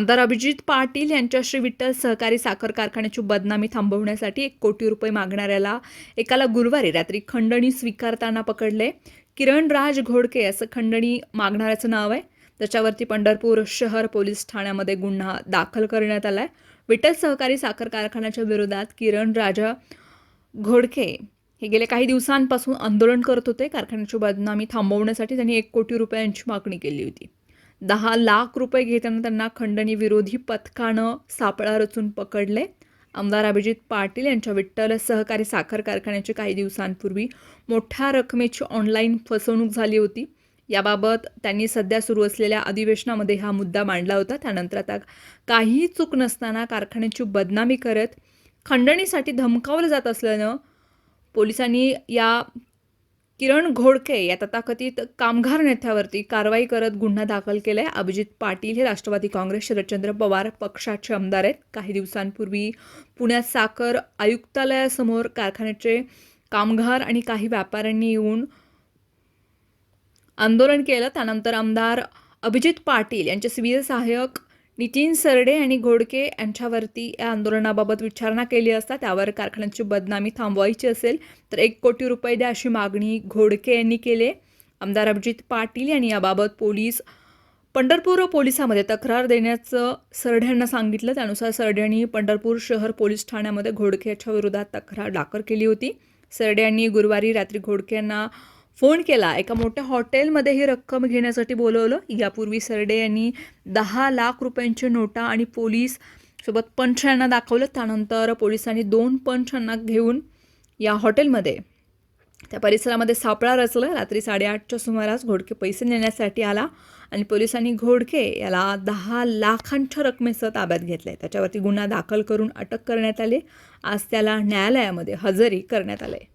आमदार अभिजित पाटील यांच्या श्री विठ्ठल सहकारी साखर कारखान्याची बदनामी थांबवण्यासाठी एक कोटी रुपये मागणाऱ्याला एकाला गुरुवारी रात्री खंडणी स्वीकारताना पकडले. किरण राज घोडके असं खंडणी मागणाऱ्याचं नाव आहे. त्याच्यावरती पंढरपूर शहर पोलीस ठाण्यामध्ये गुन्हा दाखल करण्यात आला आहे विठ्ठल सहकारी साखर कारखान्याच्या विरोधात किरण राजा घोडके हे गेल्या काही दिवसांपासून आंदोलन करत होते. कारखान्याची बदनामी थांबवण्यासाठी त्यांनी एक कोटी रुपयांची मागणी केली होती. दहा लाख रुपये घेताना त्यांना खंडणी विरोधी पथकानं सापळा रचून पकडले. आमदार अभिजित पाटील यांच्या विठ्ठल सहकारी साखर कारखान्याची काही दिवसांपूर्वी मोठ्या रकमेची ऑनलाईन फसवणूक झाली होती. याबाबत त्यांनी सध्या सुरू असलेल्या अधिवेशनामध्ये हा मुद्दा मांडला होता. त्यानंतर आता काहीही चूक नसताना कारखान्याची बदनामी करत खंडणीसाठी धमकावलं जात असल्यानं पोलिसांनी या किरण घोडके या तथाकथित कामगार नेत्यावरती कारवाई करत गुन्हा दाखल केलाय. अभिजित पाटील हे राष्ट्रवादी काँग्रेस शरदचंद्र पवार पक्षाचे आमदार आहेत. काही दिवसांपूर्वी पुण्यात साखर आयुक्तालयासमोर कारखान्याचे कामगार आणि काही व्यापाऱ्यांनी येऊन आंदोलन केलं. त्यानंतर आमदार अभिजित पाटील यांचे सिव्हिल सहाय्यक नितीन सरडे आणि घोडके यांच्यावरती या आंदोलनाबाबत विचारणा केली असता त्यावर कारखान्याची बदनामी थांबवायची असेल तर एक कोटी रुपये द्या अशी मागणी घोडके यांनी केली. आमदार अभिजित पाटील यांनी याबाबत पोलीस पंढरपूर पोलिसामध्ये तक्रार देण्याचं सरडे यांना सांगितलं. त्यानुसार सरडे यांनी पंढरपूर शहर पोलीस ठाण्यामध्ये घोडके याच्या विरोधात तक्रार दाखल केली होती. सरडे यांनी गुरुवारी रात्री घोडके यांना फोन केला. एका मोठ्या हॉटेलमध्ये ही रक्कम घेण्यासाठी बोलवलं. यापूर्वी सरडे यांनी दहा लाख रुपयांची नोटा आणि पोलीस सोबत पंच यांना दाखवलं. त्यानंतर पोलिसांनी दोन पंचांना घेऊन या हॉटेलमध्ये त्या परिसरामध्ये सापळा रचला. रात्री साडेआठच्या सुमारास घोडके पैसे नेण्यासाठी आला आणि पोलिसांनी घोडके याला दहा लाखांच्या रकमेसह ताब्यात घेतले. त्याच्यावरती गुन्हा दाखल करून अटक करण्यात आली. आज त्याला न्यायालयामध्ये हजरी करण्यात आले.